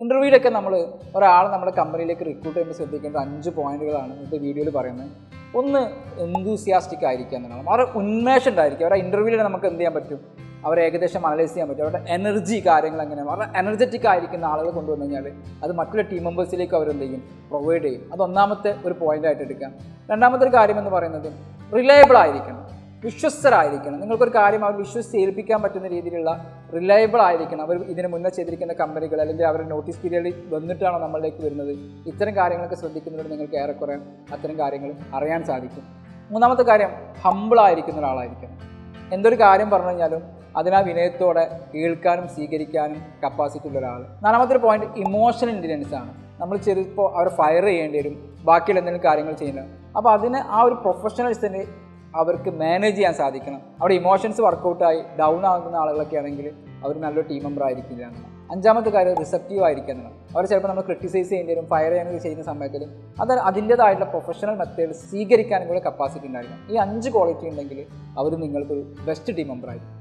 ഇന്റർവ്യൂവിലൊക്കെ നമ്മൾ ഒരാൾ നമ്മുടെ കമ്പനിയിലേക്ക് റിക്രൂട്ട് ചെയ്യുമ്പോൾ ശ്രദ്ധിക്കേണ്ട അഞ്ച് പോയിന്റുകളാണ് ഇന്നത്തെ വീഡിയോയിൽ പറയുന്നത്. ഒന്ന് എന്തൂസിയാസ്റ്റിക് ആയിരിക്കുക എന്നുള്ളത് അവരുടെ ഉന്മേഷം ഉണ്ടായിരിക്കും അവരുടെ ഇന്റർവ്യൂവിൽ നമുക്ക് എന്ത് ചെയ്യാൻ പറ്റും? അവരെ ഏകദേശം അനലൈസ് ചെയ്യാൻ പറ്റും. അവരുടെ എനർജി കാര്യങ്ങൾ എങ്ങനെയാണ്? അവരുടെ എനർജറ്റിക് ആയിരിക്കുന്ന ആളുകൾ കൊണ്ടുവന്നു കഴിഞ്ഞാൽ അത് മറ്റുള്ള ടീം മെമ്പേഴ്സിലേക്ക് അവരെന്ത് ചെയ്യും? പ്രൊവൈഡ് ചെയ്യും. അത് ഒന്നാമത്തെ ഒരു പോയിന്റ് ആയിട്ട് എടുക്കാം രണ്ടാമത്തെ ഒരു കാര്യം എന്ന് പറയുന്നത് റിലയബിൾ ആയിരിക്കണം. വിശ്വസ്തരായിരിക്കണം. നിങ്ങൾക്കൊരു കാര്യം അവർ വിശ്വസിച്ച് ഏൽപ്പിക്കാൻ പറ്റുന്ന രീതിയിലുള്ള റിലയബിൾ ആയിരിക്കണം. അവർ ഇതിന് മുന്നേ ചെയ്തിരിക്കുന്ന കമ്പനികൾ അല്ലെങ്കിൽ അവരുടെ നോട്ടീസ് പീരിയഡിൽ വന്നിട്ടാണോ നമ്മളിലേക്ക് വരുന്നത്? ഇത്തരം കാര്യങ്ങളൊക്കെ ശ്രദ്ധിക്കുന്നതിലൂടെ നിങ്ങൾക്ക് ഏറെക്കുറെ അത്തരം കാര്യങ്ങൾ അറിയാൻ സാധിക്കും. മൂന്നാമത്തെ കാര്യം ഹമ്പിളായിരിക്കുന്ന ഒരാളായിരിക്കണം. എന്തൊരു കാര്യം പറഞ്ഞു കഴിഞ്ഞാലും അതിനാ വിനയത്തോടെ കേൾക്കാനും സ്വീകരിക്കാനും കപ്പാസിറ്റി ഉള്ള ഒരാൾ നാലാമത്തെ പോയിന്റ് ഇമോഷണൽ ഇന്റലിജൻസ് ആണ്. നമ്മൾ ചെറുപ്പോൾ അവരെ ഫയർ ചെയ്യേണ്ടി വരും. ബാക്കിയുള്ള എന്തെങ്കിലും കാര്യങ്ങൾ ചെയ്യുന്നത് അപ്പോൾ അതിന് ആ ഒരു പ്രൊഫഷണൽസിന് അവർക്ക് മാനേജ് ചെയ്യാൻ സാധിക്കണം. അവിടെ ഇമോഷൻസ് വർക്കൗട്ടായി ഡൗൺ ആകുന്ന ആളുകളൊക്കെ ആണെങ്കിൽ അവർ നല്ലൊരു ടീം മെമ്പർ ആയിരിക്കില്ല അഞ്ചാമത്തെ കാര്യം റിസപ്റ്റീവ് ആയിരിക്കുക എന്നുള്ളത് അവർ ചിലപ്പോൾ നമ്മൾ ക്രിട്ടിസൈസ് ചെയ്യേണ്ടി ഫയർ ചെയ്യാനൊക്കെ ചെയ്യുന്ന സമയത്തിൽ അത് അതിന്റെതായിട്ടുള്ള പ്രൊഫഷണൽ മെത്തേഡ് സ്വീകരിക്കാനും കൂടെ കപ്പാസിറ്റി ഉണ്ടായിരിക്കണം. ഈ അഞ്ച് ക്വാളിറ്റി ഉണ്ടെങ്കിൽ അവർ നിങ്ങൾക്ക് ബെസ്റ്റ് ടീം മെമ്പർ ആയിരിക്കും.